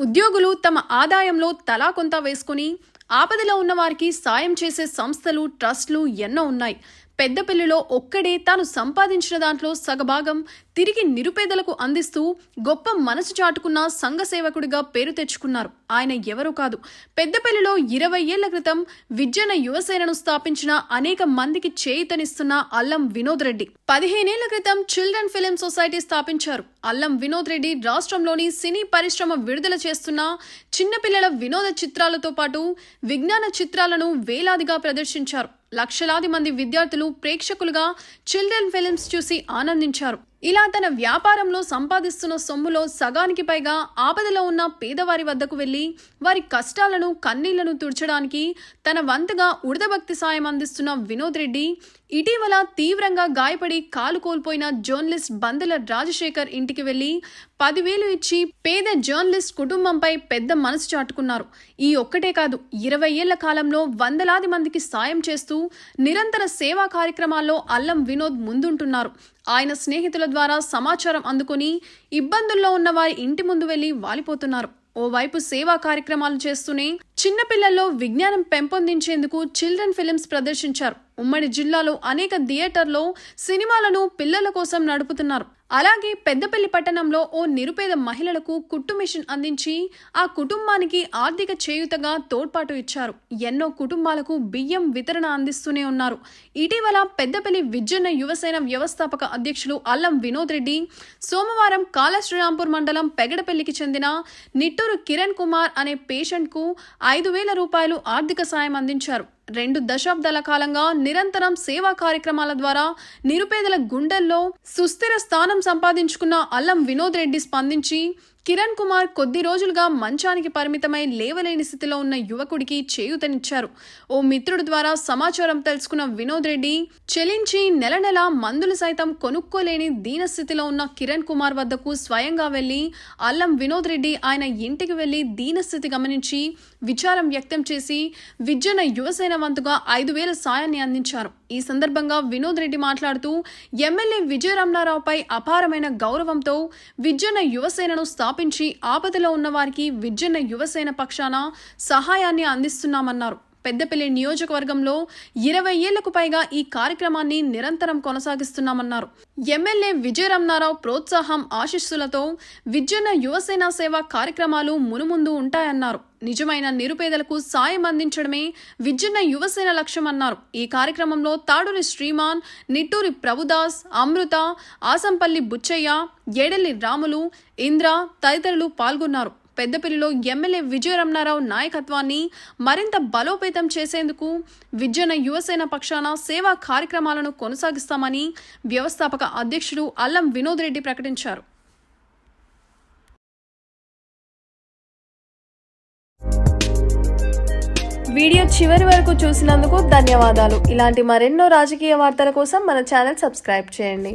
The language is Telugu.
ఉద్యోగులు తమ ఆదాయంలో తలా కొంత వేసుకుని ఆపదలో ఉన్న వారికి సాయం చేసే సంస్థలు ట్రస్టులు ఎన్నో ఉన్నాయి. పెద్దపల్లిలో ఒక్కడే తాను సంపాదించిన దాంట్లో సగభాగం తిరిగి నిరుపేదలకు అందిస్తూ గొప్ప మనసు చాటుకున్న సంఘ సేవకుడిగా పేరు తెచ్చుకున్నారు. ఆయన ఎవరూ కాదు. పెద్దపల్లిలో ఇరవై ఏళ్ళ క్రితం విద్యన యువసేనను స్థాపించిన అనేక మందికి చేయితనిస్తున్న అల్లం వినోద్ రెడ్డి. పదిహేనేళ్ళ క్రితం చిల్డ్రన్ ఫిలిం సొసైటీ స్థాపించారు. అల్లం వినోద్ రెడ్డి రాష్ట్రంలోని సినీ పరిశ్రమ విడుదల చేస్తున్న చిన్నపిల్లల వినోద చిత్రాలతో పాటు విజ్ఞాన చిత్రాలను వేలాదిగా ప్రదర్శించారు. లక్షలాది మంది విద్యార్థులు ప్రేక్షకులుగా చిల్డ్రన్ ఫిలిమ్స్ చూసి ఆనందించారు. ఇలా తన వ్యాపారంలో సంపాదిస్తున్న సొమ్ములో సగానికి పైగా ఆపదలో ఉన్న పేదవారి వద్దకు వెళ్ళి వారి కష్టాలను కన్నీళ్ళను తుడ్చడానికి తన వంతుగా ఉడదభక్తి సాయం అందిస్తున్న వినోద్ రెడ్డి ఇటీవల తీవ్రంగా గాయపడి కాలు కోల్పోయిన జర్నలిస్ట్ బందెల రాజశేఖర్ ఇంటికి వెళ్ళి పదివేలు ఇచ్చి పేద జర్నలిస్ట్ కుటుంబంపై పెద్ద మనసు చాటుకున్నారు. ఈ ఒక్కటే కాదు ఇరవై ఏళ్ళ కాలంలో వందలాది మందికి సాయం చేస్తూ నిరంతర సేవా కార్యక్రమాల్లో అల్లం వినోద్ ముందుంటున్నారు. ఆయన స్నేహితుల ద్వారా సమాచారం అందుకుని ఇబ్బందుల్లో ఉన్న వారి ఇంటి ముందు వెళ్ళి వాలిపోతున్నారు. ఓవైపు సేవా కార్యక్రమాలు చేస్తూనే చిన్నపిల్లల్లో విజ్ఞానం పెంపొందించేందుకు చిల్డ్రన్ ఫిలిమ్స్ ప్రదర్శించారు. ఉమ్మడి జిల్లాలో అనేక థియేటర్లో సినిమాలను పిల్లల కోసం నడుపుతున్నారు. అలాగే పెద్దపల్లి పట్టణంలో ఓ నిరుపేద మహిళలకు కుట్టు మిషన్ అందించి ఆ కుటుంబానికి ఆర్థిక చేయుతగా తోడ్పాటు ఇచ్చారు. ఎన్నో కుటుంబాలకు బియ్యం వితరణ అందిస్తూనే ఉన్నారు. ఇటీవల పెద్దపల్లి విజ్జన్న యువసేన వ్యవస్థాపక అధ్యక్షులు అల్లం వినోద్ రెడ్డి సోమవారం కాళశ్రీరాంపూర్ మండలం పెగడపల్లికి చెందిన నిట్టూరు కిరణ్ కుమార్ అనే పేషెంట్కు ఐదు వేల రూపాయలు ఆర్థిక సాయం అందించారు. రెండు దశాబ్దాల కాలంగా నిరంతరం సేవా కార్యక్రమాల ద్వారా నిరుపేదల గుండెల్లో సుస్థిర స్థానం సంపాదించుకున్న అల్లం వినోద్ రెడ్డి స్పందించి కిరణ్ కుమార్ కొద్ది రోజులుగా మంచానికి పరిమితమై లేవలేని స్థితిలో ఉన్న యువకుడికి చేయూతనిచ్చారు. ఓ మిత్రుడి ద్వారా సమాచారం తెలుసుకున్న వినోద్ రెడ్డి చెలించి నెల నెల మందులు సైతం కొనుక్కోలేని దీనస్థితిలో ఉన్న కిరణ్ కుమార్ వద్దకు స్వయంగా వెళ్ళి అల్లం వినోద్ రెడ్డి ఆయన ఇంటికి వెళ్ళి దీనస్థితి గమనించి విచారం వ్యక్తం చేసి విజ్జన యువసేన వంతుగా ఐదు వేల సాయాన్ని అందించారు. ఈ సందర్భంగా వినోద్ రెడ్డి మాట్లాడుతూ ఎమ్మెల్యే విజయ రమణారావుపై అపారమైన గౌరవంతో విజ్జన యువసేనను స్థాపించి ఆపదలో ఉన్న వారికి విజ్జన యువసేన పక్షాన సహాయాన్ని అందిస్తున్నామన్నారు. పెద్దపల్లి నియోజకవర్గంలో ఇరవై ఏళ్ళకు పైగా ఈ కార్యక్రమాన్ని నిరంతరం కొనసాగిస్తున్నామన్నారు. ఎమ్మెల్యే విజయరమణారావు ప్రోత్సాహం ఆశీస్సులతో విద్యున్న యువసేన సేవ కార్యక్రమాలు మునుముందు ఉంటాయన్నారు. నిజమైన నిరుపేదలకు సాయం అందించడమే విద్యున్న యువసేన లక్ష్యమన్నారు. ఈ కార్యక్రమంలో తాడూరి శ్రీమాన్ నిట్టూరి ప్రభుదాస్ అమృత ఆసంపల్లి బుచ్చయ్య ఏడెల్లి రాములు ఇంద్ర తదితరులు పాల్గొన్నారు. పెద్దపల్లిలో ఎమ్మెల్యే విజయ రమణారావు నాయకత్వాన్ని మరింత బలోపేతం చేసేందుకు విజయన యువసేన పక్షాన సేవా కార్యక్రమాలను కొనసాగిస్తామని వ్యవస్థాపక అధ్యక్షుడు అల్లం వినోద్ రెడ్డి ప్రకటించారు. వీడియో చివరి వరకు చూసినందుకు ధన్యవాదాలు. ఇలాంటి మరెన్నో రాజకీయ వార్తల కోసం మన ఛానల్ సబ్స్క్రైబ్ చేయండి.